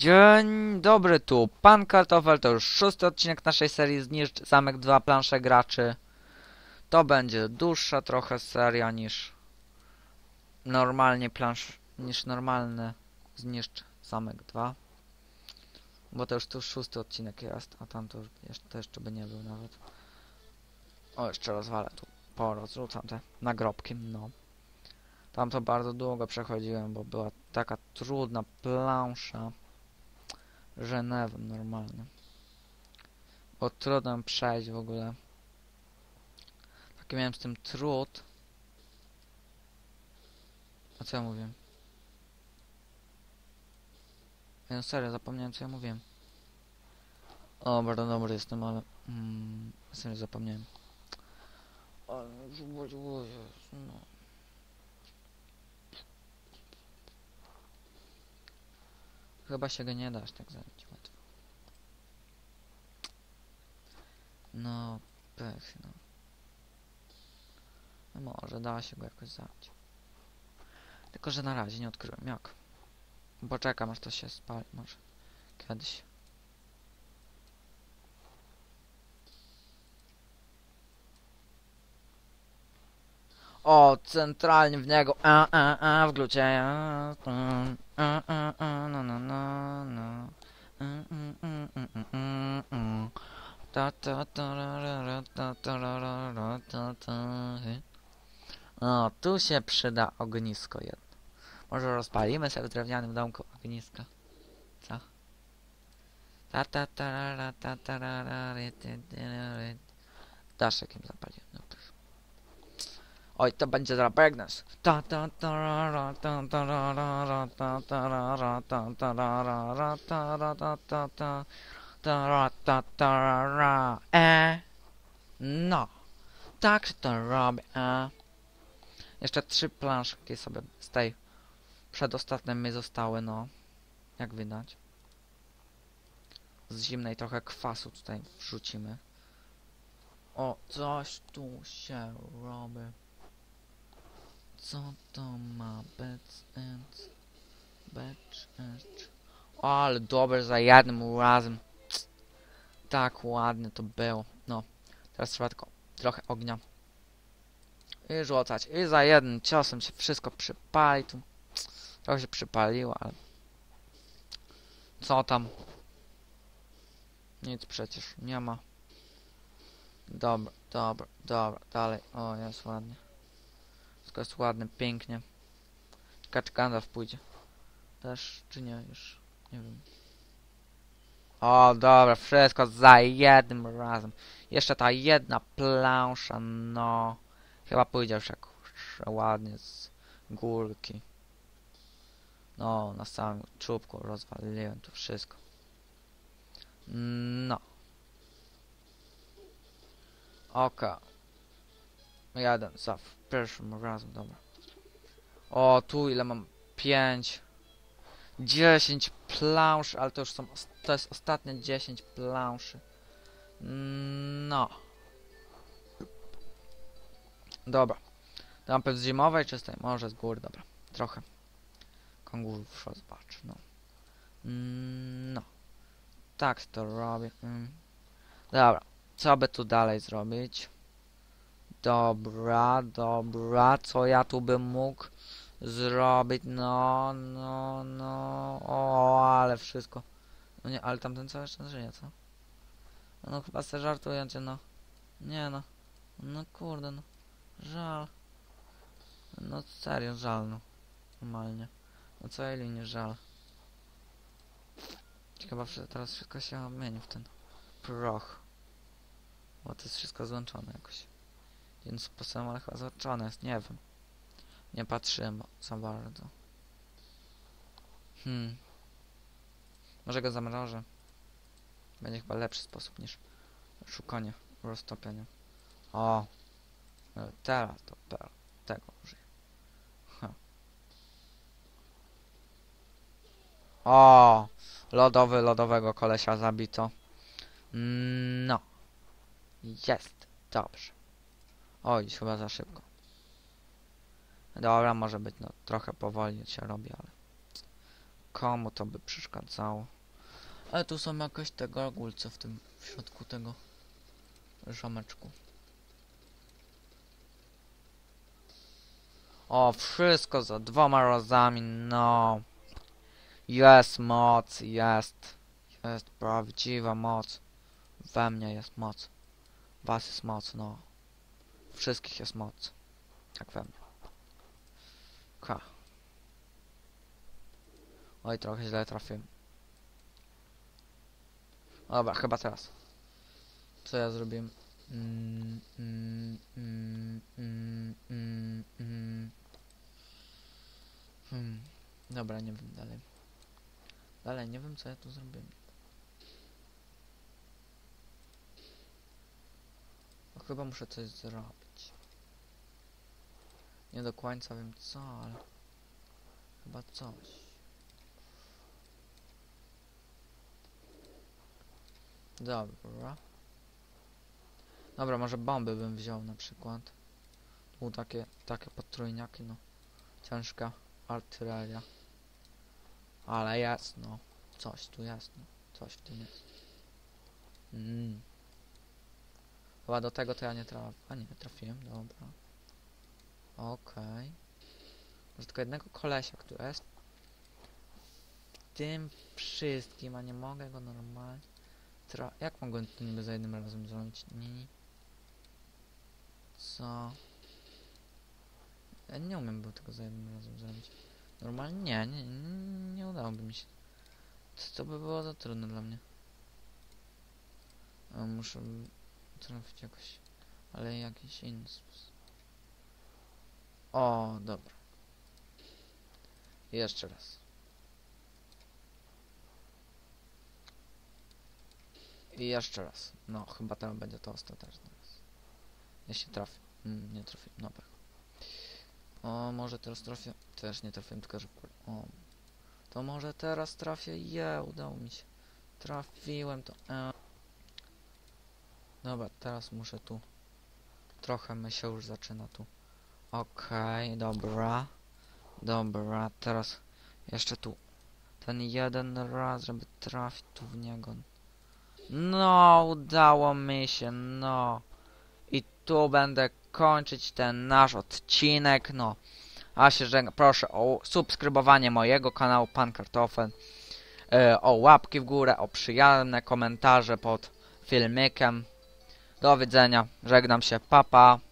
Dzień dobry, tu Pan Kartofel, to już szósty odcinek naszej serii Zniszcz Zamek 2 Plansze Graczy. To będzie dłuższa trochę seria niż normalnie plansz, niż normalne Zniszcz Zamek 2. Bo to już tu szósty odcinek jest, a tam to już jeszcze by nie był nawet. O, jeszcze rozwalę tu, porozrzucam te nagrobki, no. Tam to bardzo długo przechodziłem, bo była taka trudna plansza. Że nie wiem, normalnie. Bo trudno mi przejść w ogóle. Taki miałem z tym trud. A co ja? Ej, No serio, zapomniałem co ja mówiłem. Dobra, dobry jestem, ale... Mm, serio zapomniałem. Ale... No. Chyba się go nie dasz tak zabić łatwo. No, pech, no. no. Może da się go jakoś zabić. Tylko, że na razie nie odkryłem jak. Poczekam aż to się spali, może kiedyś. O, centralnie w niego. A, a, a, w glucie. A, a, a, O, tu się przyda ognisko jedno. Może rozpalimy sobie w drewnianym domku ognisko. Co? Ta, ta, ta, ra, ra, ta, ta, ra, ra, ry, ty, ty, ra, ry. Daszekiem zapaliłem, no pych. Oj, to będzie za pregnant. Ta ta ta ra ra ta ta ra ra ra ta ta ra ra ta ta ra ra ra ta ra ta ta ta ra ta ta ra ra e. No. Tak to robię. E jeszcze trzy planszki sobie z tej przedostatniej mi zostały no. Jak widać. Z zimnej trochę kwasu tutaj wrzucimy. O coś tu się robi. Co to ma być? And o, ale dobre za jednym razem tak ładnie to było no teraz trzeba tylko trochę ognia i rzucać i za jednym ciosem się wszystko przypali tu trochę się przypaliło ale co tam nic przecież nie ma dobra dobra dobra dalej o jest ładnie wszystko jest ładne, pięknie. Gandalf pójdzie. Też, czy nie, już. Nie wiem. O, dobra, wszystko za jednym razem. Jeszcze ta jedna plansza, no. Chyba pójdzie już jak ładnie z górki. No, na samym czubku rozwaliłem to wszystko. No. Oka. Jeden, za pierwszym razem, dobra. O, tu ile mam? 5 10 plansz, ale to już są, os- to jest ostatnie 10 planszy. No. Dobra. Lampy z zimowej czy z tej? Może z góry, dobra. Trochę. Kongurów zobacz, no. Mm, No. Tak to robię. Mm. Dobra. Co by tu dalej zrobić? Dobra, dobra, co ja tu bym mógł zrobić? No, no, no, o, ale wszystko. No nie, ale tamten cały jeszcze żyje, co? No chyba se żartujecie, no. Nie no. No kurde, no. Żal. No serio, żal, no. Normalnie. No całej linii żal. Chyba teraz wszystko się odmieni w ten proch. Bo to jest wszystko złączone jakoś. Więc sposobem, ale chyba zaczone jest, nie wiem. Nie patrzyłem za bardzo. Hmm. Może go zamrożę. Będzie chyba lepszy sposób niż szukanie, roztopienie. O! E, Teraz to pe- tego użyję. Ha. O! Lodowy, lodowego kolesia zabito. No. Jest. Dobrze. Oj, chyba za szybko. Dobra, może być, no trochę powoli się robi, ale komu to by przeszkadzało. Ale tu są jakieś te gargulce w tym, w środku tego zameczku. O, wszystko za dwoma razami, no. Jest moc, jest. Jest prawdziwa moc. We mnie jest moc. Was jest moc, no. Wszystkich jest moc. Jak we mnie. Oj, trochę źle trafiłem. Dobra, chyba teraz. Co ja zrobiłem? Mm, mm, mm, mm, mm, mm. Hmm. Dobra, nie wiem dalej. Dalej, nie wiem co ja tu zrobiłem. No, chyba muszę coś zrobić. Nie do końca wiem co, ale chyba coś. Dobra. Dobra, może bomby bym wziął na przykład. Tu takie, takie potrójniaki, no. Ciężka artyleria. Ale jest, no. Coś tu jest, no. Coś w tym jest. Mm. Chyba do tego to ja nie trafię. A nie, trafiłem, dobra. Okej. Może tylko jednego kolesia, który jest w tym wszystkim, a nie mogę go normalnie tra... Jak mogłem to niby za jednym razem zrobić? Nie, nie. Co? Ja nie umiem było tego za jednym razem zrobić. Normalnie nie, nie, nie, udałoby mi się. To, to by było za trudne dla mnie. A muszę trafić jakoś, ale jakiś inny sposób. O, dobra. Jeszcze raz. I jeszcze raz. No, chyba tam będzie to ostateczny raz. Ja się trafię. Mm, nie trafię. No pech. O, może teraz trafię. Też nie trafiłem, tylko że... O. To może teraz trafię. Je, udało mi się. Trafiłem to. E. Dobra, teraz muszę tu. Trochę my się już zaczyna tu. Okej, dobra. Dobra, teraz jeszcze tu. Ten jeden raz, żeby trafić tu w niego. No, udało mi się, no. I tu będę kończyć ten nasz odcinek, no. A się żegnam, proszę o subskrybowanie mojego kanału Pan Kartofel. E, o łapki w górę, o przyjemne komentarze pod filmikiem. Do widzenia, żegnam się, papa. Pa.